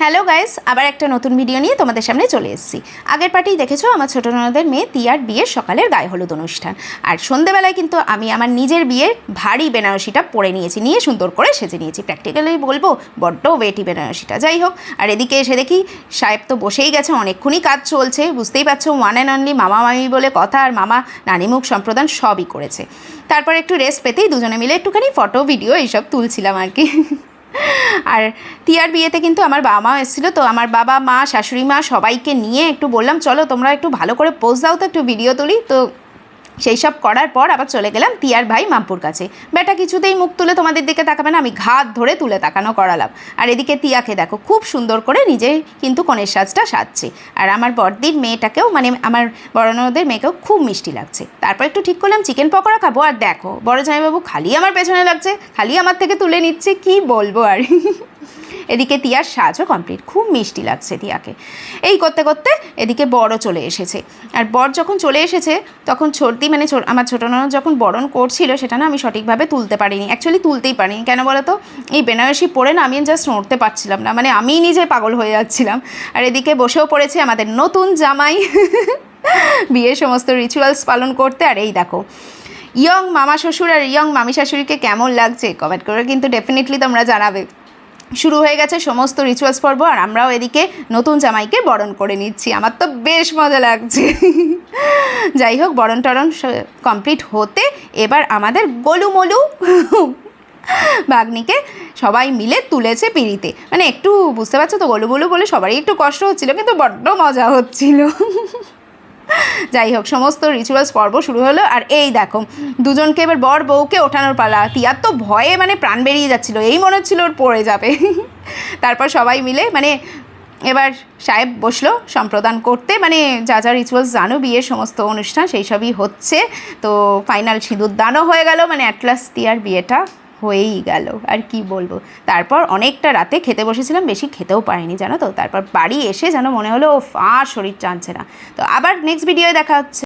Hello guys, আবার একটা নতুন ভিডিও নিয়ে তোমাদের সামনে চলে এসেছি। আগের পার্টি দেখেছ আমার ছোটো ননদের মেয়ে তিয়ার বিয়ের সকালের গায়ে হলুদ অনুষ্ঠান। আর সন্ধেবেলায় কিন্তু আমি আমার নিজের বিয়ের ভারী বেনারসিটা পরে নিয়েছি, নিয়ে সুন্দর করে সেজে নিয়েছি। প্র্যাকটিক্যালি বলব, বড্ড ওয়েটি বেনারসিটা। যাই হোক, আর এদিকে এসে দেখি সাহেব তো বসেই গেছে, অনেকক্ষণই কাজ চলছে। বুঝতেই পারছ ওয়ান অ্যান্ড অনলি মামা মামি বলে কথা আর মামা নানিমুখ সম্প্রদান সবই করেছে। তারপর একটু রেস্ট পেতেই দুজনে মিলে একটুখানি ফটো ভিডিও এইসব তুলছিলাম আর কি। আর টিয়ার বিয়েতে কিন্তু আমার বাবা মাও এসেছিল, তো আমার বাবা, মা, শাশুড়ি মা সবাইকে নিয়ে একটু বললাম, চলো তোমরা একটু ভালো করে পোস্ট দাও তো, একটু ভিডিও তুলি। তো সেই সব করার পর আবার চলে গেলাম তিয়ার ভাই মামপুর কাছে। বেটা কিছুতেই মুখ তুলে তোমাদের দিকে তাকাবে না, আমি ঘাত ধরে তুলে তাকানো করালাম। আর এদিকে তিয়াকে দেখো, খুব সুন্দর করে নিজে কিন্তু কনের সাজটা সাজছে। আর আমার বড়দির মেয়েটাকেও মানে আমার বড় ননদের মেয়েকেও খুব মিষ্টি লাগছে। তারপর একটু ঠিক করলাম, চিকেন পকোড়া খাব, আর দেখো, বড় জামাইবাবু খালি আমার পেছনে লাগছে, খালি আমার থেকে তুলে নিচ্ছে, কি বলব আর? এদিকে তিয়ার সাজও কমপ্লিট খুব মিষ্টি লাগছে তিয়াকে। এই করতে করতে এদিকে বড় চলে এসেছে। আর বর যখন চলে এসেছে, তখন সর্দি মানে আমার ছোটো ননদ যখন বরণ করছিল, সেটা না আমি সঠিকভাবে তুলতে পারিনি। অ্যাকচুয়ালি তুলতেই পারিনি। কেন বলো তো এই বেনারসি পরে না আমি জাস্ট নড়তে পারছিলাম না। মানে আমি নিজে পাগল হয়ে যাচ্ছিলাম। আর এদিকে বসেও পড়েছে আমাদের নতুন জামাই। বিয়ের সমস্ত রিচুয়ালস পালন করতে। আর এই দেখো ইয়ং মামা শ্বশুর আর ইয়ং মামি শাশুড়িকে কেমন লাগছে? কমেন্ট করে কিন্তু ডেফিনেটলি তোমরা জানাবে। শুরু হয়ে গেছে সমস্ত রিচুয়ালস পর্ব, আর আমরাও এদিকে নতুন জামাইকে বরণ করে নিচ্ছি। আমার তো বেশ মজা লাগছে। যাই হোক, বরণ টরণ কমপ্লিট হতে এবার আমাদের গোলুমলু ভাগ্নিকে সবাই মিলে তুলেছে পিড়িতে। মানে একটু বুঝতে পারছ তো, গোলুমলু বলে সবারই একটু কষ্ট হচ্ছিল, কিন্তু বড্ড মজা হচ্ছিল। যাই হোক সমস্ত রিচুয়ালস পর্ব শুরু হলো। আর এই দেখো, দুজনকে এবার বর বউকে ওঠানোর পালা। তিয়ার তো ভয়ে মানে প্রাণ বেরিয়ে যাচ্ছিল। এই মনে হচ্ছিল ওর পড়ে যাবে। তারপর সবাই মিলে মানে এবার সাহেব বসল সম্প্রদান করতে। মানে যা যা রিচুয়ালস জানো, বিয়ের সমস্ত অনুষ্ঠান, সেই সবই হচ্ছে। তো ফাইনাল সিঁদুর দানও হয়ে গেল। মানে অ্যাটলাস তিয়ার বিয়েটা হয়েই গেল, আর কি বলব? তারপর অনেকটা রাতে খেতে বসেছিলাম, বেশি খেতেও পারিনি, জানো তো? তারপর বাড়ি এসে যেন মনে হলো ও আর শরীর চানছে না। তো আবার নেক্সট ভিডিওয়ে দেখা হচ্ছে।